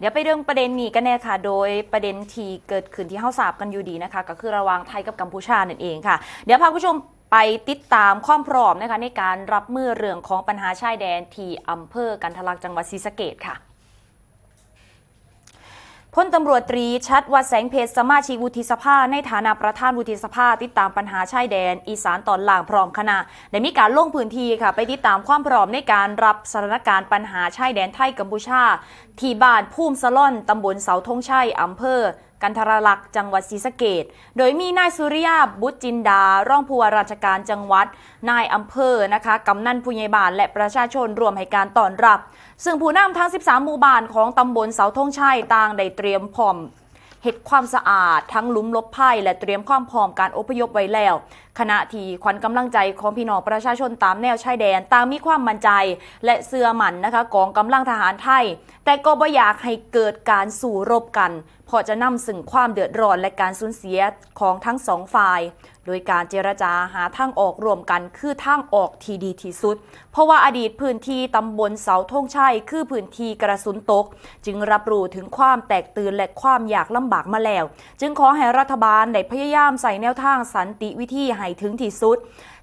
เดี๋ยวไปเรื่องประเด็นนี้กันแน่ค่ะ โดยประเด็นที่เกิดขึ้นที่เฮาสาบกันอยู่ดีนะคะ ก็คือระหว่างไทยกับกัมพูชานั่นเองค่ะ เดี๋ยวพาผู้ชมไปติดตามความพร้อมนะคะในการรับมือเรื่องของปัญหาชายแดนที่อำเภอกันทะลักจังหวัดศรีสะเกดค่ะ พลตำรวจตรีชัดวัดแสงเพชรสมาชิกวุฒิสภา ในฐานะประธานวุฒิสภา ติดตามปัญหาชายแดน อีสานตอนล่างพร้อมคณะได้มีการลงพื้นที่ค่ะ ไปติดตามความพร้อมในการรับสถานการณ์ปัญหาชายแดนไทยกัมพูชา ที่บ้านภูมิสะล่อนตำบลเสาธงชัยอำเภอ กันทรลักษ์จังหวัดศรีสะเกดโดยมีนายสุริยาบุตรจินดารองผู้ว่าราชการจังหวัด นายอำเภอนะคะกำนันผู้ใหญ่บ้านและประชาชนรวมให้การต้อนรับ ซึ่งผู้นำทั้ง 13 หมู่บ้านของตำบลเสาธงชัยต่างได้เตรียมพร้อมเฮ็ดความสะอาดทั้งลุมลบภัยและเตรียมความพร้อมการอพยพไว้แล้ว ขณะที่ขวัญกำลังใจของพี่น้องประชาชนตามแนวชายแดนต่างมีความมั่นใจ และเสื่อมั่นนะคะกองกำลังทหารไทย แต่ก็บ่อยากให้เกิดการสู่รบกัน พราะจะนำซึ่งความเดือดร้อนและการสูญเสียของทั้งสองฝ่าย โดยการเจรจาหาทางออกรวมกันคือทางออกที่ดีที่สุด เพราะว่าอดีตพื้นที่ตำบลเสาธงชัยคือพื้นที่กระสุนตก จึงรับรู้ถึงความแตกตื่นและความอยากลำบากมาแล้ว จึงขอให้รัฐบาลได้พยายามใส่แนวทางสันติวิธีให้ถึงที่สุด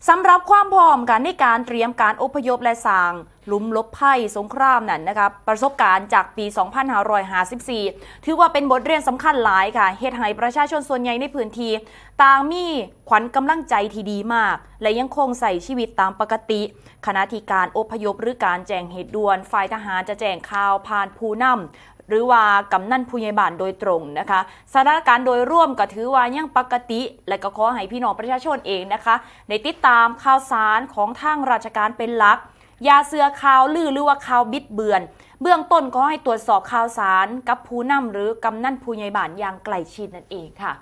สำหรับความพร้อมกันในการเตรียมการอพยพและสร้างลุมลบภัยสงครามนั่นนะครับประสบการณ์จากปี 2554 ถือว่าเป็นบทเรียนสำคัญหลายค่ะเฮ็ดให้ประชาชนส่วนใหญ่ในพื้นที่ต่างมีขวัญกำลังใจที่ดีมาก และยังคงใส่ชีวิตตามปกติขณะที่การอพยพหรือการแจ้งเหตุด่วนฝ่ายทหารจะแจ้งข่าวผ่านผู้นำหรือว่ากำนันผู้ใหญ่บ้านโดยตรงนะคะสถานการณ์โดยร่วมก็ถือว่ายังปกติ และก็ขอให้พี่น้องประชาชนเองนะคะ ได้ติดตามข่าวสารของทางราชการเป็นหลัก ยาเสือข่าวลือหรือว่าข่าวบิดเบือน เบื้องต้นก็ให้ตรวจสอบข่าวสารกับผู้นำหรือกำนันผู้ใหญ่บ้านอย่างใกล้ชิดนั่นเองค่ะ